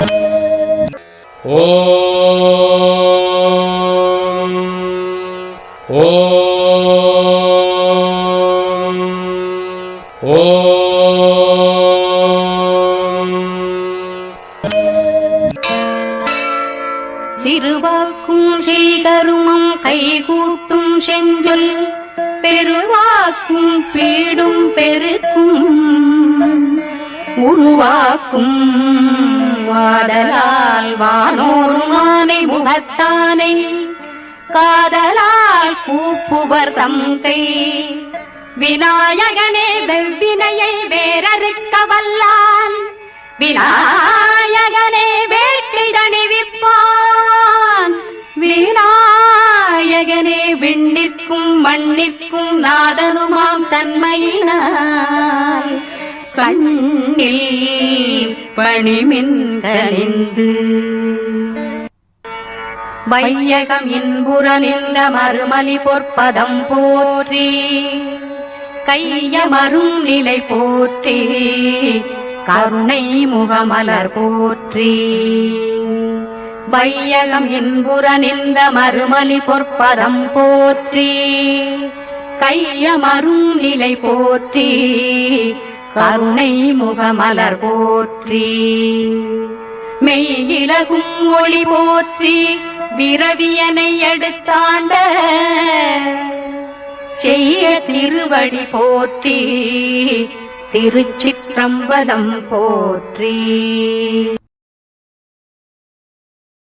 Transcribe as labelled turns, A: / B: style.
A: ஓம் ஓம் ஓம்
B: திருவாக்கும் செய்கருமம் கைகூட்டும் செஞ்சொல் பெருவாக்கும் பீடும் பெருக்கும் உருவாக்கும் வாடலால் வானோர் மானை முகத்தானை காதலால் கூப்புவர் தந்தை. விநாயகனே வெவ்வினையை வேறறுக்க வல்லான் விநாயகனே வேட்டிடணிவிப்பான் விநாயகனே விண்ணிற்கும் மண்ணிற்கும் நாதனுமாம் தன்மையினால் கண்ணில் பணிமின்கணிந்து வையகம் இன்புற நின்ற மறுமலி பொற்பதம் போற்றி கைய மறும் நிலை போற்றி கருணை முகமலர் போற்றி. வையகம் இன்புற நின்ற மறுமலி பொற்பதம் போற்றி கைய மறும் நிலை போற்றி கருணை முகமலர் போற்றி. மெய்யிலகும் ஒளி போற்றி விரவியனை எடுத்தாண்ட செய்ய திருவடி போற்றி திருச்சிற்றம்பலம் போற்றி.